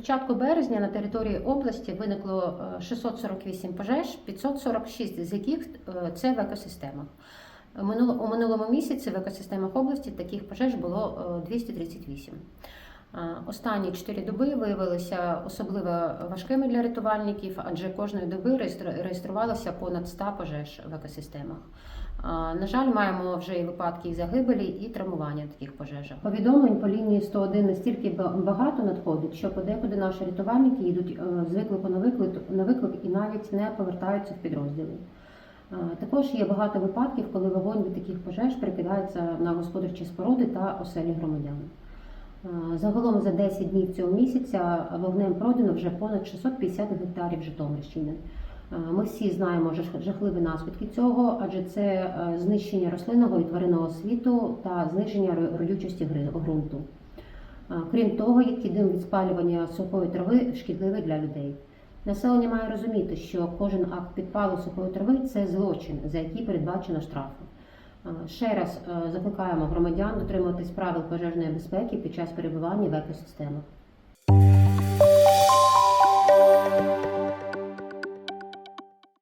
початку березня на території області виникло е, 648 пожеж, 546 з яких е, це в екосистемах. У минулому місяці в екосистемах області таких пожеж було е, 238. Е, Останні 4 доби виявилися особливо важкими для рятувальників, адже кожної доби реєструвалося понад 100 пожеж в екосистемах. На жаль, маємо вже і випадки загибелі, і травмування таких пожежах. Повідомлень по лінії 101 настільки багато надходить, що подекуди наші рятувальники йдуть е, з виклику на виклик, на виклик і навіть не повертаються в підрозділи. Е, Також є багато випадків, коли вогонь від таких пожеж перекидається на господарчі споруди та оселі громадян. Е, Загалом за 10 днів цього місяця вогнем пройдено вже понад 650 гектарів Житомирщини. Е, Ми всі знаємо жахливі наслідки цього, адже це е, знищення рослинного і тваринного світу та зниження родючості ґрунту. Крім того, який дим від спалювання сухої трави шкідливий для людей. Населення має розуміти, що кожен акт підпалу сухої трави це злочин, за який передбачено штрафи. Е, Ще раз е, закликаємо громадян дотримуватись правил пожежної безпеки під час перебування в екосистемах.